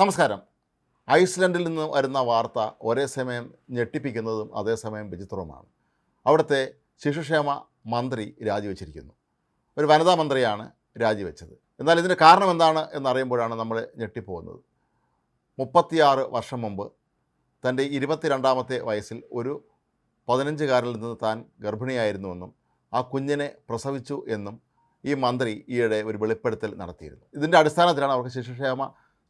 നമസ്കാരം. ഐസ്ലൻഡിൽ നിന്ന് വരുന്ന വാർത്ത ഒരേ സമയം ഞെട്ടിപ്പിക്കുന്നതും അതേസമയം വിചിത്രവുമാണ്. അവിടുത്തെ ശിശുക്ഷേമ മന്ത്രി രാജിവെച്ചിരിക്കുന്നു. ഒരു വനിതാ മന്ത്രിയാണ് രാജിവെച്ചത്. എന്നാൽ ഇതിന്റെ കാരണം എന്താണ് എന്നറിയുമ്പോഴാണ് നമ്മൾ ഞെട്ടിപ്പോകുന്നത്. മുപ്പത്തിയാറ് വർഷം മുമ്പ് തന്റെ ഇരുപത്തിരണ്ടാമത്തെ വയസ്സിൽ ഒരു പതിനഞ്ചുകാരിൽ നിന്ന് താൻ ഗർഭിണിയായിരുന്നുവെന്നും ആ കുഞ്ഞിനെ പ്രസവിച്ചു എന്നും ഈ മന്ത്രി ഈയിടെ ഒരു വെളിപ്പെടുത്തൽ നടത്തിയിരുന്നു. ഇതിന്റെ അടിസ്ഥാനത്തിലാണ് അവർക്ക് ശിശുക്ഷേമ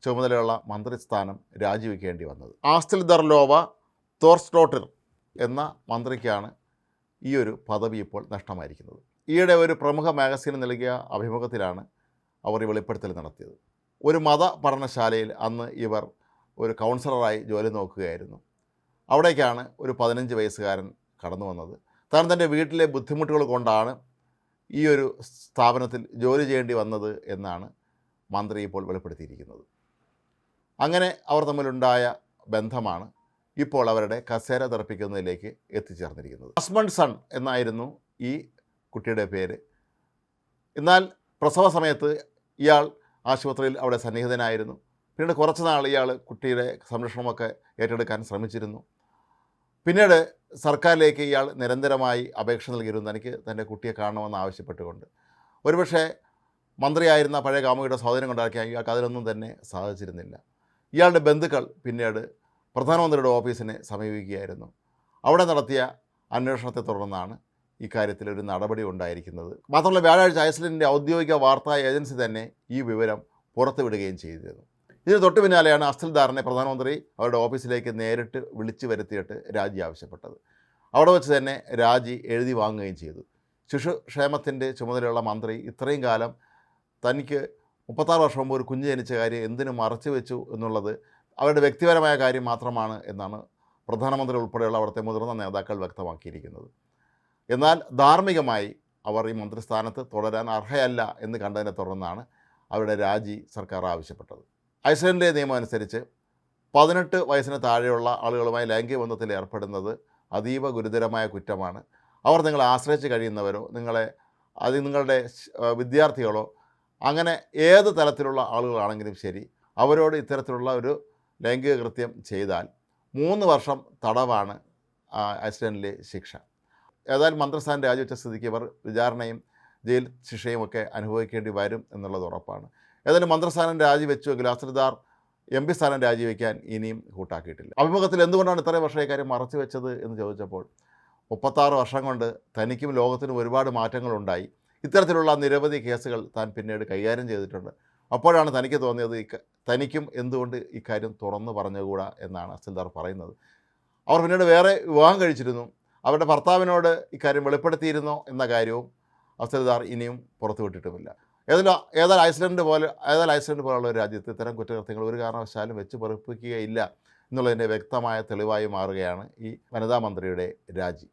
ചുമതലയുള്ള മന്ത്രിസ്ഥാനം രാജിവെക്കേണ്ടി വന്നത്. ആസ്റ്റിൽ ദർലോവ തോർസ്റ്റോട്ടിർ എന്ന മന്ത്രിക്കാണ് ഈ ഒരു പദവി ഇപ്പോൾ നഷ്ടമായിരിക്കുന്നത്. ഈയിടെ ഒരു പ്രമുഖ മാഗസീന് നൽകിയ അഭിമുഖത്തിലാണ് അവർ ഈ വെളിപ്പെടുത്തൽ നടത്തിയത്. ഒരു മത പഠനശാലയിൽ അന്ന് ഇവർ ഒരു കൗൺസിലറായി ജോലി നോക്കുകയായിരുന്നു. അവിടേക്കാണ് ഒരു പതിനഞ്ച് വയസ്സുകാരൻ കടന്നു വന്നത്. താൻ തന്റെ വീട്ടിലെ ബുദ്ധിമുട്ടുകൾ കൊണ്ടാണ് ഈ ഒരു സ്ഥാപനത്തിൽ ജോലി ചെയ്യേണ്ടി വന്നത് എന്നാണ് മന്ത്രി ഇപ്പോൾ വെളിപ്പെടുത്തിയിരിക്കുന്നത്. അങ്ങനെ അവർ തമ്മിലുണ്ടായ ബന്ധമാണ് ഇപ്പോൾ അവരുടെ കസേര തെറപ്പിക്കുന്നതിലേക്ക് എത്തിച്ചേർന്നിരിക്കുന്നത്. ഹസ്ബൻഡ് സൺ എന്നായിരുന്നു ഈ കുട്ടിയുടെ പേര്. എന്നാൽ പ്രസവ സമയത്ത് ഇയാൾ ആശുപത്രിയിൽ അവിടെ സന്നിഹിതനായിരുന്നു. പിന്നീട് കുറച്ച് നാൾ ഇയാൾ കുട്ടിയുടെ സംരക്ഷണമൊക്കെ ഏറ്റെടുക്കാൻ ശ്രമിച്ചിരുന്നു. പിന്നീട് സർക്കാരിലേക്ക് ഇയാൾ നിരന്തരമായി അപേക്ഷ നൽകിയിരുന്നു. തനിക്ക് തന്റെ കുട്ടിയെ കാണണമെന്ന് ആവശ്യപ്പെട്ടുകൊണ്ട്. ഒരുപക്ഷെ മന്ത്രിയായിരുന്ന പഴയ കാമുകിയുടെ സ്വാധീനം കൊണ്ടാക്കിയാൽ ഇയാൾക്ക് അതിനൊന്നും തന്നെ സാധിച്ചിരുന്നില്ല. ഇയാളുടെ ബന്ധുക്കൾ പിന്നീട് പ്രധാനമന്ത്രിയുടെ ഓഫീസിനെ സമീപിക്കുകയായിരുന്നു. അവിടെ നടത്തിയ അന്വേഷണത്തെ തുടർന്നാണ് ഇക്കാര്യത്തിൽ ഒരു നടപടി ഉണ്ടായിരിക്കുന്നത്. മാത്രമല്ല വ്യാഴാഴ്ച ഐസ്ലൻഡിന്റെ ഔദ്യോഗിക വാർത്താ ഏജൻസി തന്നെ ഈ വിവരം പുറത്തുവിടുകയും ചെയ്തിരുന്നു. ഇതിന് തൊട്ടു പിന്നാലെയാണ് അസ്തിൽദാറിനെ പ്രധാനമന്ത്രി അവരുടെ ഓഫീസിലേക്ക് നേരിട്ട് വിളിച്ചു വരുത്തിയിട്ട് രാജി ആവശ്യപ്പെട്ടത്. അവിടെ വെച്ച് തന്നെ രാജി എഴുതി വാങ്ങുകയും ചെയ്തു. ശിശുക്ഷേമത്തിന്റെ ചുമതലയുള്ള മന്ത്രി ഇത്രയും കാലം തനിക്ക് മുപ്പത്താറ് വർഷം മുമ്പ് ഒരു കുഞ്ഞ് ജനിച്ച കാര്യം എന്തിനു മറച്ചു വെച്ചു എന്നുള്ളത് അവരുടെ വ്യക്തിപരമായ കാര്യം മാത്രമാണ് എന്നാണ് പ്രധാനമന്ത്രി ഉൾപ്പെടെയുള്ള അവിടുത്തെ മുതിർന്ന നേതാക്കൾ വ്യക്തമാക്കിയിരിക്കുന്നത്. എന്നാൽ ധാർമ്മികമായി അവർ ഈ മന്ത്രിസ്ഥാനത്ത് തുടരാൻ അർഹയല്ല എന്ന് കണ്ടതിനെ തുടർന്നാണ് അവരുടെ രാജി സർക്കാർ ആവശ്യപ്പെട്ടത്. ഐസ്ലൻഡിലെ നിയമം അനുസരിച്ച് പതിനെട്ട് വയസ്സിന് താഴെയുള്ള ആളുകളുമായി ലൈംഗിക ബന്ധത്തിൽ ഏർപ്പെടുന്നത് അതീവ ഗുരുതരമായ കുറ്റമാണ്. അവർ നിങ്ങളെ ആശ്രയിച്ച് കഴിയുന്നവരോ നിങ്ങളെ അത് നിങ്ങളുടെ വിദ്യാർത്ഥികളോ അങ്ങനെ ഏത് തരത്തിലുള്ള ആളുകളാണെങ്കിലും ശരി അവരോട് ഇത്തരത്തിലുള്ള ഒരു ലൈംഗിക കൃത്യം ചെയ്താൽ മൂന്ന് വർഷം തടവാണ് ആ, ശിക്ഷ. ഏതായാലും മന്ത്രിസ്ഥാനം രാജിവെച്ച സ്ഥിതിക്ക് ഇവർ വിചാരണയും ജയിൽ ശിക്ഷയും ഒക്കെ അനുഭവിക്കേണ്ടി വരും എന്നുള്ളത് ഉറപ്പാണ്. ഏതായാലും മന്ത്രിസ്ഥാനം രാജിവെച്ചുവെങ്കിൽ അസ്രദാർ എം പി സ്ഥാനം രാജിവെക്കാൻ ഇനിയും കൂട്ടാക്കിയിട്ടില്ല. അഭിമുഖത്തിൽ എന്തുകൊണ്ടാണ് ഇത്രയും വർഷം ഇക്കാര്യം മറച്ചു വെച്ചത് എന്ന് ചോദിച്ചപ്പോൾ മുപ്പത്താറ് വർഷം കൊണ്ട് തനിക്കും ലോകത്തിനും ഒരുപാട് മാറ്റങ്ങളുണ്ടായി. ഇത്തരത്തിലുള്ള നിരവധി കേസുകൾ താൻ പിന്നീട് കൈകാര്യം ചെയ്തിട്ടുണ്ട്. അപ്പോഴാണ് തനിക്ക് തോന്നിയത് ഇക്ക- തനിക്കും എന്തുകൊണ്ട് ഇക്കാര്യം തുറന്നു പറഞ്ഞുകൂടാ എന്നാണ് അസിൽദാർ പറയുന്നത്. അവർ പിന്നീട് വേറെ വിവാഹം കഴിച്ചിരുന്നു. അവരുടെ ഭർത്താവിനോട് ഇക്കാര്യം വെളിപ്പെടുത്തിയിരുന്നോ എന്ന കാര്യവും അസിൽദാർ ഇനിയും പുറത്തുവിട്ടിട്ടുമില്ല. ഏതായാലും ഏതായാലും ഐസ്ലൻഡ് പോലെ ഏതായാലും ഐസ്ലൻഡ് പോലുള്ള ഒരു രാജ്യത്ത് ഇത്തരം കുറ്റകൃത്യങ്ങൾ ഒരു കാരണവശാലും വെച്ച് പൊറപ്പിക്കുകയില്ല എന്നുള്ളതിന്റെ വ്യക്തമായ തെളിവായി മാറുകയാണ് ഈ വനിതാ മന്ത്രിയുടെ രാജി.